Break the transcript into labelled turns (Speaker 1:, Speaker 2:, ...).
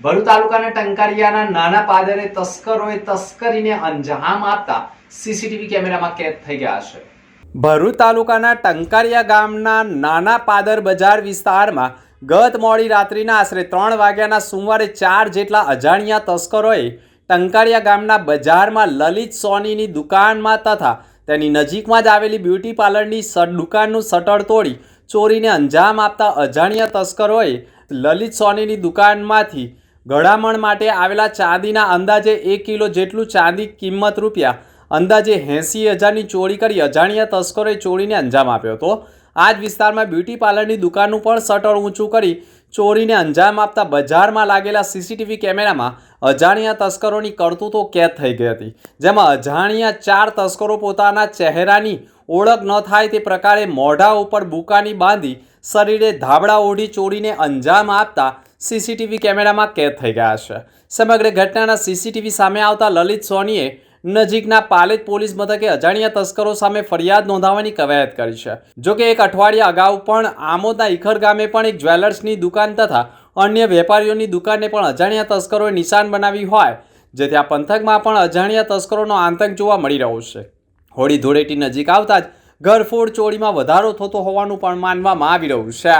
Speaker 1: ભરૂચ તાલુકાના ટંકારિયાના નાના પાદરે તસ્કરોએ તસ્કરીને અંજામ આપતા સીસીટીવી કેમેરામાં કેદ થઈ ગયા છે. ભરૂચ તાલુકાના ટંકારિયા ગામના નાના પાદર બજાર વિસ્તારમાં ગત મોડી રાત્રિના આશરે ત્રણ વાગ્યાના સોમવારે ચાર જેટલા અજાણ્યા તસ્કરોએ ટંકારિયા ગામના બજારમાં લલિત સોનીની દુકાનમાં તથા તેની નજીકમાં જ આવેલી બ્યુટી પાર્લરની દુકાનનું શટર તોડી ચોરીને અંજામ આપતા અજાણ્યા તસ્કરોએ લલિત સોનીની દુકાનમાંથી ગળામણ માટે આવેલા ચાંદીના અંદાજે એક કિલો જેટલું ચાંદી કિંમત રૂપિયા, અંદાજે એંસી હજારની ચોરી કરી અજાણ્યા તસ્કરોએ ચોરીને અંજામ આપ્યો હતો. આ જ વિસ્તારમાં બ્યુટી પાર્લરની દુકાનનું પણ શટર ઊંચું કરી ચોરીને અંજામ આપતા બજારમાં લાગેલા સીસીટીવી કેમેરામાં અજાણ્યા તસ્કરોની કરતૂતો કેદ થઈ ગઈ હતી, જેમાં અજાણ્યા ચાર તસ્કરો પોતાના ચહેરાની ઓળખ ન થાય તે પ્રકારે મોઢા ઉપર બુકાની બાંધી શરીરે ધાબળા ઓઢી ચોરીને અંજામ આપતા સીસીટીવી કેમેરામાં કેદ થઈ ગયા છે. સમગ્ર ઘટનાના સીસીટીવી સામે આવતા લલિત સોનીએ નજીકના પાલેજ પોલીસ મથકે અજાણ્યા તસ્કરો સામે ફરિયાદ નોંધાવવાની કવાયત કરી છે. જો કે એક અઠવાડિયા અગાઉ પણ આમોદના ઇખર ગામે પણ એક જ્વેલર્સની દુકાન તથા અન્ય વેપારીઓની દુકાનને પણ અજાણ્યા તસ્કરોએ નિશાન બનાવી હોય, જેથી આ પંથકમાં પણ અજાણ્યા તસ્કરોનો આતંક જોવા મળી રહ્યો છે. હોળી ધૂળેટી નજીક આવતા જ ઘરફોડ ચોરીમાં વધારો થતો હોવાનું પણ માનવામાં આવી રહ્યું છે.